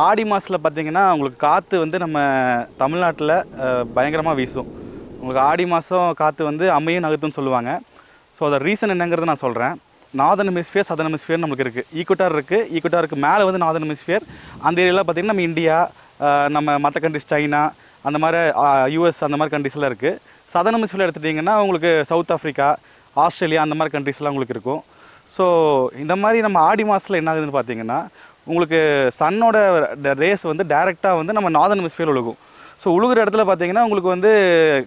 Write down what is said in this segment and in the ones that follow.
ஆடி மாதத்தில் பார்த்தீங்கன்னா உங்களுக்கு காற்று வந்து நம்ம தமிழ்நாட்டில் பயங்கரமாக வீசும். உங்களுக்கு ஆடி மாதம் காற்று வந்து அம்மையும் நகர்த்துன்னு சொல்லுவாங்க. ஸோ அதோட ரீசன் என்னங்கிறத நான் சொல்கிறேன் நார்தன் ஹெமிஸ்ஃபியர் சதன் ஹெமிஸ்ஃபியர் நமக்கு இருக்குது ஈக்குட்டார் இருக்குது ஈக்குட்டாருக்கு மேலே வந்து நார்தன் ஹெமிஸ்ஃபியர் அந்த ஏரியாவில் பார்த்தீங்கன்னா நம்ம இந்தியா நம்ம மற்ற கண்ட்ரிஸ் சைனா அந்த மாதிரி யூஎஸ் அந்த மாதிரி கண்ட்ரிஸ்லாம் இருக்குது சதன் ஹெமிஸ்ஃபியர் எடுத்துட்டிங்கன்னா உங்களுக்கு சவுத் ஆஃப்ரிக்கா ஆஸ்திரேலியா அந்த மாதிரி கண்ட்ரிஸ்லாம் உங்களுக்கு இருக்கும். ஸோ இந்த மாதிரி நம்ம ஆடி மாதத்தில் என்ன ஆகுதுன்னு பார்த்தீங்கன்னா உங்களுக்கு சன்னோட ரேஸ் வந்து டைரெக்டாக வந்து நம்ம நார்தன் மிஸ்ஃபியர் விழுகும் ஸோ உழுகிற இடத்துல பார்த்தீங்கன்னா உங்களுக்கு வந்து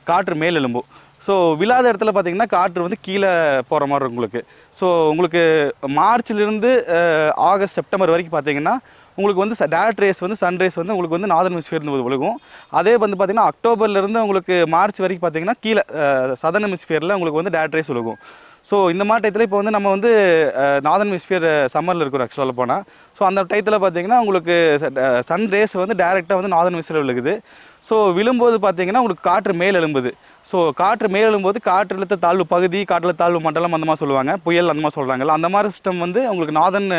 காற்று மேல் எழும்பும். ஸோ விழாத இடத்துல பார்த்தீங்கன்னா காற்று வந்து கீழே போகிற மாதிரி இருக்கும் உங்களுக்கு. ஸோ உங்களுக்கு மார்ச்லேருந்து ஆகஸ்ட் செப்டம்பர் வரைக்கும் பார்த்தீங்கன்னா உங்களுக்கு வந்து டேரக்ட் ரேஸ் வந்து சன் ரேஸ் வந்து உங்களுக்கு வந்து நாதன் ஹெமிஸ்பியர்னு விழுகும் அதே வந்து பார்த்தீங்கன்னா அக்டோபர்லேருந்து உங்களுக்கு மார்ச் வரைக்கும் பார்த்தீங்கன்னா கீழே சதன் மிஸ்ஃபியரில் உங்களுக்கு வந்து டேரக்ட் ரேஸ் விழுகும் ஸோ இந்த மாதிரி டயத்தில் இப்போ வந்து நம்ம வந்து நார்தன் மிஸ்பியர் சம்மரில் இருக்கிறோம் ஆக்சுவலாக போனால் ஸோ அந்த டயத்தில் பார்த்தீங்கன்னா உங்களுக்கு சன் ரேஸ் வந்து டேரெக்டாக வந்து நாதன் மிஸ்பியர் விழுகுது. ஸோ விழும்போது பார்த்தீங்கன்னா உங்களுக்கு காற்று மேல் எழும்புது. ஸோ காற்று மேல் எழும்போது காற்றழுத்த தாழ்வு பகுதி காற்றில் தாழ்வு மண்டலம் அந்த மாதிரி சொல்லுவாங்க. புயல் அந்த மாதிரி சொல்கிறாங்கல்ல அந்த மாதிரி சிஸ்டம் வந்து உங்களுக்கு நார்தன்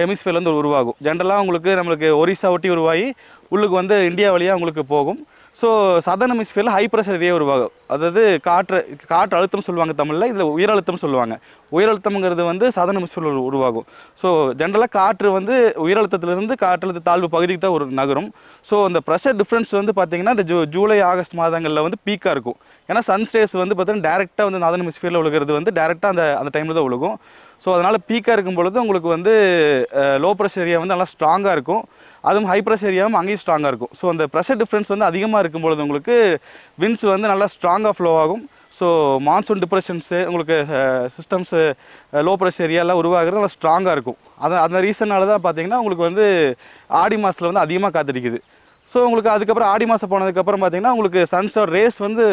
ஹெமிஸ்பியர்லேருந்து உருவாகும். ஜென்ரலாக உங்களுக்கு நம்மளுக்கு ஒரிசா ஒட்டி உருவாகி உள்ளுக்கு வந்து இந்தியா வழியாக உங்களுக்கு போகும். ஸோ சதன் ஹெமிஸ்பியரில் ஹை ப்ரெஷர் ஏரியா உருவாகும். அதாவது காற்று காற்று அழுத்தம் சொல்லுவாங்க தமிழில் இதில் உயரழுத்தம் சொல்லுவாங்க. உயரழுத்தம்ங்கிறது வந்து சதன் ஹெமிஸ்பியரில் உருவாகும். ஸோ ஜென்ரலாக காற்று வந்து உயரழுத்தத்திலிருந்து காற்றழுத்த தாழ்வு பகுதிக்கு தான் ஒரு நகரும். ஸோ அந்த ப்ரெஷர் டிஃப்ரென்ஸ் வந்து பார்த்திங்கன்னா இந்த ஜூ ஜூலை ஆகஸ்ட் மாதங்களில் வந்து பீக்காக இருக்கும். ஏன்னா சன்ஸ்டேஸ் வந்து பார்த்தீங்கன்னா டேரெக்டாக வந்து நாதன் ஹெமிஸ்பியரில் உழுகிறது வந்து டேரெக்டாக அந்த அந்த டைமில் தான் உழுகும். ஸோ அதனால் பீக்காக இருக்கும் பொழுது உங்களுக்கு வந்து லோ ப்ரெஷர் ஏரியா வந்து நல்லா ஸ்ட்ராங்காக இருக்கும். அதுவும் ஹை ப்ரெஷர் ஏரியாவும் அங்கேயும் ஸ்ட்ராங்காக இருக்கும். ஸோ அந்த ப்ரெஷர் டிஃப்ரென்ஸ் வந்து அதிகமாக இருக்கும் பொழுது உங்களுக்கு வின்ஸ் வந்து நல்லா ஸ்ட்ராங்காக ஃப்ளோ ஆகும். ஸோ மான்சூன் டிப்ரெஷன்ஸு உங்களுக்கு சிஸ்டம்ஸு லோ ப்ரெஷர் ஏரியாலாம் உருவாகிறது நல்லா ஸ்ட்ராங்காக இருக்கும். அதை அந்த ரீசனால தான் பார்த்தீங்கன்னா உங்களுக்கு வந்து ஆடி மாதத்தில் வந்து அதிகமாக காத்திருக்குது. ஸோ உங்களுக்கு அதுக்கப்புறம் ஆடி மாதம் போனதுக்கப்புறம் பார்த்தீங்கன்னா உங்களுக்கு சன்ஸோட ரேஸ் வந்து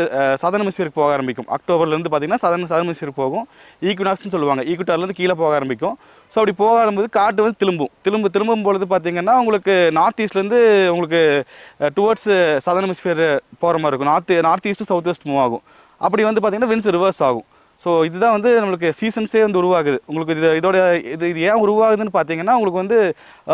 சதன் ஹெமிஸ்பியருக்கு போக ஆரம்பிக்கும். அக்டோபர்லேருந்து பார்த்தீங்கன்னா சதன் சதன் ஹெமிஸ்பியருக்கு போகும். ஈக்குனாக்ஸ்னு சொல்லுவாங்க. ஈக்குட்டார்லேருந்து கீழே போக ஆரம்பிக்கும். ஸோ அப்படி போக ஆரம்பிது காட்டு வந்து திரும்பும். திரும்ப திரும்பும் பொழுது பார்த்தீங்கன்னா உங்களுக்கு நார்த் ஈஸ்ட்லேருந்து உங்களுக்கு டுவர்ட்ஸ் சதன் மிஸ்பியர் போகிற மாதிரி இருக்கும். North north east south west move ஆகும். அப்படி வந்து பார்த்தீங்கன்னா வின்ஸ் ரிவர்ஸ் ஆகும். ஸோ இதுதான் வந்து நம்மளுக்கு சீசன்ஸே வந்து உருவாகுது. உங்களுக்கு இது இதோட இது இது ஏன் உருவாகுதுன்னு பார்த்தீங்கன்னா உங்களுக்கு வந்து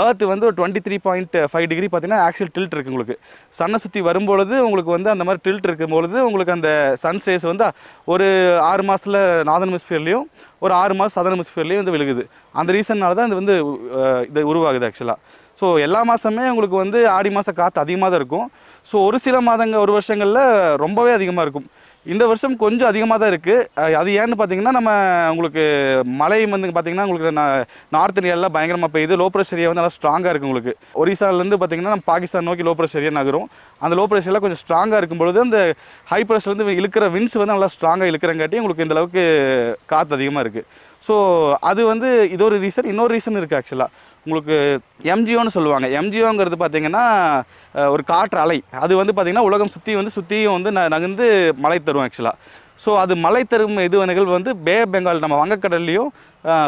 ஏர்த் வந்து ஒரு twenty three point five degree பார்த்தீங்கன்னா ஆக்சுவல் டில்ட் இருக்குது உங்களுக்கு. சன்னை சுற்றி வரும்பொழுது உங்களுக்கு வந்து அந்த மாதிரி டில்ட் இருக்கும்பொழுது உங்களுக்கு அந்த சன் ரேஸ் வந்து ஒரு ஆறு மாதத்தில் நார்தன் ஹெமிஸ்பியர்லேயும் ஒரு ஆறு மாதம் சதன் ஹெமிஸ்பியர்லேயும் வந்து விழுகுது. அந்த ரீசன்னால தான் இது வந்து இது உருவாகுது ஆக்சுவலாக ஸோ எல்லா மாதமே உங்களுக்கு வந்து ஆடி மாதம் காற்று அதிகமாக தான் இருக்கும். ஸோ ஒரு சில மாதங்கள் ஒரு வருஷங்களில் ரொம்பவே அதிகமாக இருக்கும். இந்த வருஷம் கொஞ்சம் அதிகமாக தான் இருக்குது அது ஏன்னு பார்த்தீங்கன்னா நம்ம உங்களுக்கு மழை வந்து பார்த்தீங்கன்னா உங்களுக்கு நார்த் இந்தியாவில் பயங்கரமாக பெய்யுது. லோ ப்ரெஷர் ஏரியா வந்து நல்லா ஸ்ட்ராங்காக இருக்குது உங்களுக்கு. ஒரிசாலேருந்து பார்த்தீங்கன்னா நம்ம பாகிஸ்தான் நோக்கி லோ ப்ரெஷர் ஏரியா நகரும். அந்த லோ ப்ரெஷரில் கொஞ்சம் ஸ்ட்ராங்காக இருக்கும் பொழுது அந்த ஹை ப்ரெஷர்லேருந்து வந்து இழுக்கிற வின்ஸ் வந்து நல்லா ஸ்ட்ராங்காக இழுக்கிறங்காட்டி உங்களுக்கு இந்த அளவுக்கு காற்று அதிகமாக இருக்குது ஸோ அது வந்து இது ஒரு ரீசன் இன்னொரு ரீசன் இருக்குது ஆக்சுவலாக உங்களுக்கு எம்ஜிஓன்னு சொல்லுவாங்க. எம்ஜிஓங்கிறது பார்த்தீங்கன்னா ஒரு காற்று அலை. அது வந்து பார்த்திங்கன்னா உலகம் சுற்றி வந்து சுற்றியும் வந்து ந- நகர்ந்து மழை தரும் ஆக்சுவலாக ஸோ அது மழை தரும் இது நிகழ்வு வந்து பே பெங்கால் நம்ம வங்கக்கடல்லையும்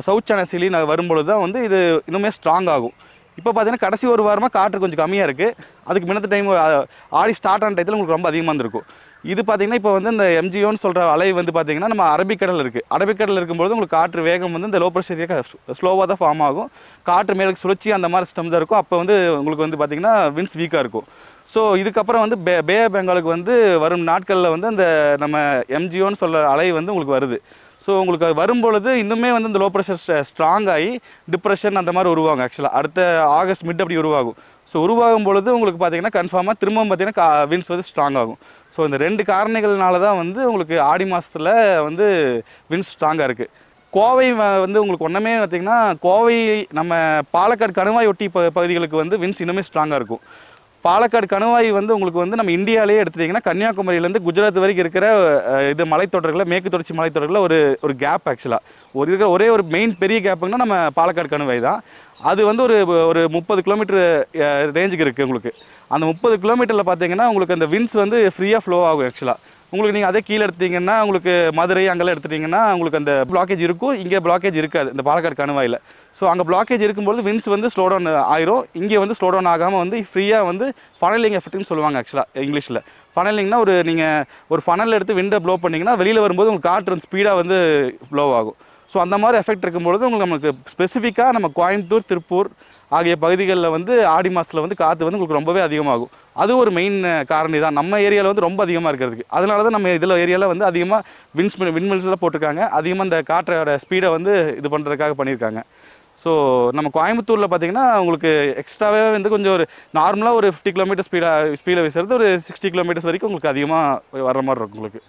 சவுத் சனசிலையும் வரும்பொழுது தான் வந்து இது இன்னுமே ஸ்ட்ராங் ஆகும். இப்போ பார்த்தீங்கன்னா கடைசி ஒரு வாரமாக காற்று கொஞ்சம் கம்மியாக இருக்குது அதுக்கு முன்னத்த டைம் ஆடி ஸ்டார்ட் ஆன டயத்தில் உங்களுக்கு ரொம்ப அதிகமாக இருந்திருக்கும். இது பார்த்தீங்கன்னா இப்போ வந்து இந்த எம்ஜிஓன்னு சொல்கிற அலை வந்து பார்த்தீங்கன்னா நம்ம அரபிக்கடல் இருக்குது அரபிக்கடல் இருக்கும்போது உங்களுக்கு காற்று வேகம் வந்து இந்த லோ ப்ரெஷர் ஸ்லோவாக தான் ஃபார்ம் ஆகும். காற்று மேலுக்கு சுழற்சி அந்த மாதிரி சிஸ்டம் தான் இருக்கும். அப்போ வந்து உங்களுக்கு வந்து பார்த்தீங்கன்னா வின்ஸ் வீக்காக இருக்கும். ஸோ இதுக்கப்புறம் வந்து பே பே பெங்காலுக்கு வந்து வரும் நாட்களில் வந்து அந்த நம்ம எம்ஜிஓன்னு சொல்கிற அலை வந்து உங்களுக்கு வருது. ஸோ உங்களுக்கு அது வரும்பொழுது இன்னுமே வந்து இந்த லோ ப்ரெஷர் ஸ்ட்ராங் ஆகி டிப்ரெஷன் அந்த மாதிரி உருவாகும் ஆக்சுவலாக அடுத்த ஆகஸ்ட் மிட் அப்படி உருவாகும். ஸோ உருவாகும் பொழுது உங்களுக்கு பார்த்தீங்கன்னா கன்ஃபார்மாக திரும்பவும் பார்த்தீங்கன்னா வின்ஸ் வந்து ஸ்ட்ராங் ஆகும். ஸோ இந்த ரெண்டு காரணிகள்னால தான் வந்து உங்களுக்கு ஆடி மாதத்தில் வந்து வின்ஸ் ஸ்ட்ராங்காக இருக்குது கோவை வந்து உங்களுக்கு ஒன்றுமே பார்த்தீங்கன்னா கோவை நம்ம பாலக்காடு கணுவாய் ஒட்டி ப பகுதிகளுக்கு வந்து வின்ஸ் இன்னுமே ஸ்ட்ராங்காக இருக்கும். பாலக்காடு கணுவாய் வந்து உங்களுக்கு வந்து நம்ம இந்தியாவிலேயே எடுத்துட்டிங்கன்னா கன்னியாகுமரியிலேருந்து குஜராத் வரைக்கும் இருக்கிற இது மலைத்தொடர்களில் மேற்கு தொடர்ச்சி மலைத்தொடர்களில் ஒரு ஒரு கேப் ஆக்சுவலாக ஒரு இருக்கிற ஒரே ஒரு மெயின் பெரிய கேப்புங்கன்னா நம்ம பாலக்காடு கணுவாய் தான். அது வந்து ஒரு ஒரு முப்பது கிலோமீட்டர் ரேஞ்சுக்கு இருக்குது உங்களுக்கு. அந்த முப்பது கிலோமீட்டரில் பார்த்தீங்கன்னா உங்களுக்கு அந்த வின்ஸ் வந்து ஃப்ரீயாக ஃப்ளோ ஆகும் ஆக்சுவலாக உங்களுக்கு நீங்கள் அதே கீழே எடுத்தீங்கன்னா உங்களுக்கு மதுரை அங்கெல்லாம் எடுத்துட்டீங்கன்னா உங்களுக்கு அந்த பிளாக்கேஜ் இருக்கும். இங்கே பிளாக்கேஜ் இருக்காது. இந்த பாலக்காடு கணுவாயில். ஸோ அங்கே பிளாக்கேஜ் இருக்கும்போது வின்ஸ் வந்து ஸ்லோ டவுன் ஆயிரும். இங்கே வந்து ஸ்லோ டவுன் ஆகாமல் வந்து ஃப்ரீயாக வந்து ஃபனலிங் எஃபெக்ட்னு சொல்லுவாங்க ஆக்சுவலாக இங்கிலீஷில். ஃபனலிங்னா ஒரு நீங்கள் ஒரு ஃபனல் எடுத்து விண்டை ப்ளோ பண்ணிங்கன்னா வெளியில் வரும்போது உங்களுக்கு காற்று ஸ்பீடாக வந்து ப்ளோ ஆகும். ஸோ அந்த மாதிரி எஃபெக்ட் இருக்கும்பொழுது உங்களுக்கு நமக்கு ஸ்பெசிஃபிக்காக நம்ம கோயம்புத்தூர் திருப்பூர் ஆகிய பகுதிகளில் வந்து ஆடி மாதத்தில் வந்து காற்று வந்து உங்களுக்கு ரொம்பவே அதிகமாகும். அது ஒரு மெயின் காரணி தான் நம்ம ஏரியாவில் வந்து ரொம்ப அதிகமாக இருக்கிறதுக்கு. அதனால தான் நம்ம இதில் ஏரியாவில் வந்து அதிகமாக வின்ஸ் விண்மில்ஸ்லாம் போட்டிருக்காங்க. அதிகமாக இந்த காற்றோட ஸ்பீடை வந்து இது பண்ணுறதுக்காக பண்ணியிருக்காங்க. ஸோ நம்ம கோயம்புத்தூரில் பார்த்தீங்கன்னா உங்களுக்கு எக்ஸ்ட்ராவே வந்து கொஞ்சம் ஒரு நார்மலாக ஒரு ஃபிஃப்டி கிலோமீட்டர் ஸ்பீடாக ஸ்பீடில் வீசுறது ஒரு சிக்ஸ்டி கிலோமீட்டர்ஸ் வரைக்கும் உங்களுக்கு அதிகமாக வர மாதிரி இருக்கும் உங்களுக்கு.